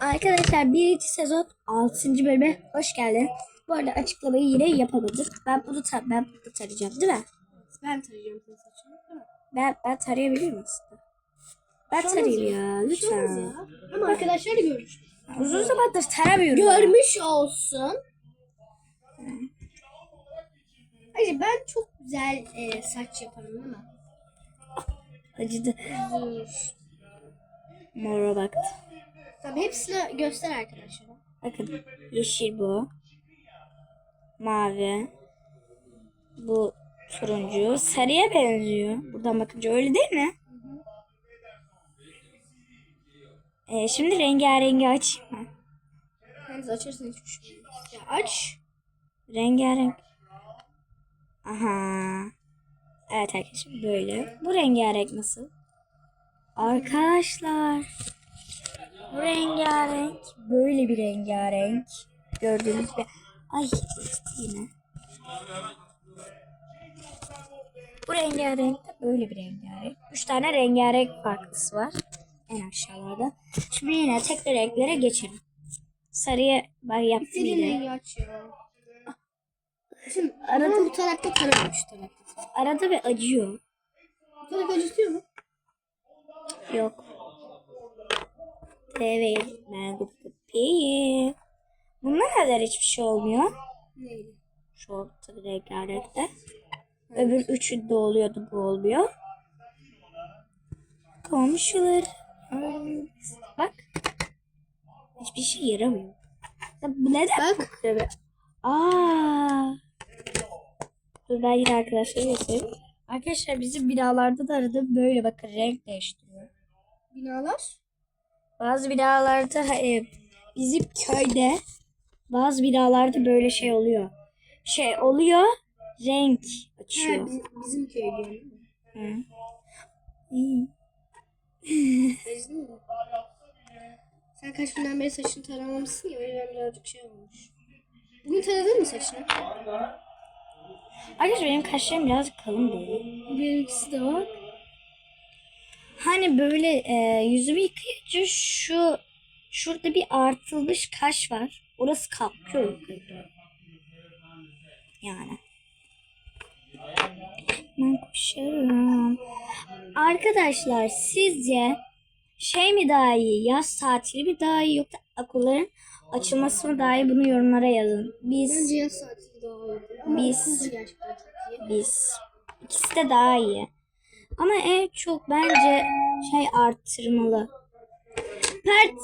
Arkadaşlar birinci sezon 6. bölüme hoş geldin. Bu arada açıklamayı yine yapamadık. Ben bunu ta ben bunu tarayacağım değil mi? Ben tarayacağım senin saçını. değil mi? Ben ben tarayabilir miyim aslında? Ben Olmaz tarayayım ya. ya lütfen. ya. Ama arkadaşlar da görmüş. Uzun zamandır taramıyorum. Görmüş olsun. Hayır ben çok güzel e, saç yaparım değil mi? Acıdı. Mora baktı. Tamam hepsini göster arkadaşlara. Bakın yeşil bu. Mavi. Bu turuncu. Sarıya benziyor. Buradan bakınca öyle değil mi? Ee, şimdi rengarengi açayım mı? Henüz açarsın hiçbir şey. Ya aç. Rengarenk. Aha. Evet arkadaşlar böyle. Bu rengarenk nasıl? Arkadaşlar. Bu rengarenk. Böyle bir rengarenk. Gördüğünüz gibi. Ay yine. Bu rengarenk de böyle bir rengarenk. Üç tane rengarenk farklısı var. En aşağılarda. Şimdi yine tekrar renklere geçelim. Sarıya ben yaptım yine. Şimdi arada bu tarafta tarama şu tarafta. Arada bir acıyor. Bu taraf acıtıyor mu? Yok. Evet. Ben kapıyı. Bunlar kadar hiçbir şey olmuyor. Neydi? Şu orta rengarenkte. Öbür üçünde oluyordu bu olmuyor. Komşular. Bak. Hiçbir şey yaramıyor. Ya Bu neden Bak. kokuyor? Aa. Dur ben yine arkadaşlar göstereyim. Arkadaşlar bizim binalarda da arada böyle bakın renk değiştiriyor. Binalar. Bazı binalarda e, bizim köyde bazı binalarda böyle şey oluyor. Şey oluyor renk Ha, açıyor. bizim, bizim köy diyorum. Hı. Sen kaç günden beri saçını taramamışsın ya o yüzden birazcık şey olmuş. Bugün taradın mı saçını? Arkadaşlar benim kaşlarım birazcık kalın böyle. Benimkisi de var. Hani böyle e, yüzümü yıkayınca şu şurada bir artılmış kaş var. Orası kalkıyor yukarı. Yani. Ben koşarım. Arkadaşlar sizce şey mi daha iyi? Yaz tatili mi daha iyi yoksa okulların açılması mı daha iyi? Bunu yorumlara yazın. Biz Bence yaz tatili daha iyi. Biz- biz ikisi de daha iyi. Ama en çok bence şey arttırmalı. Pert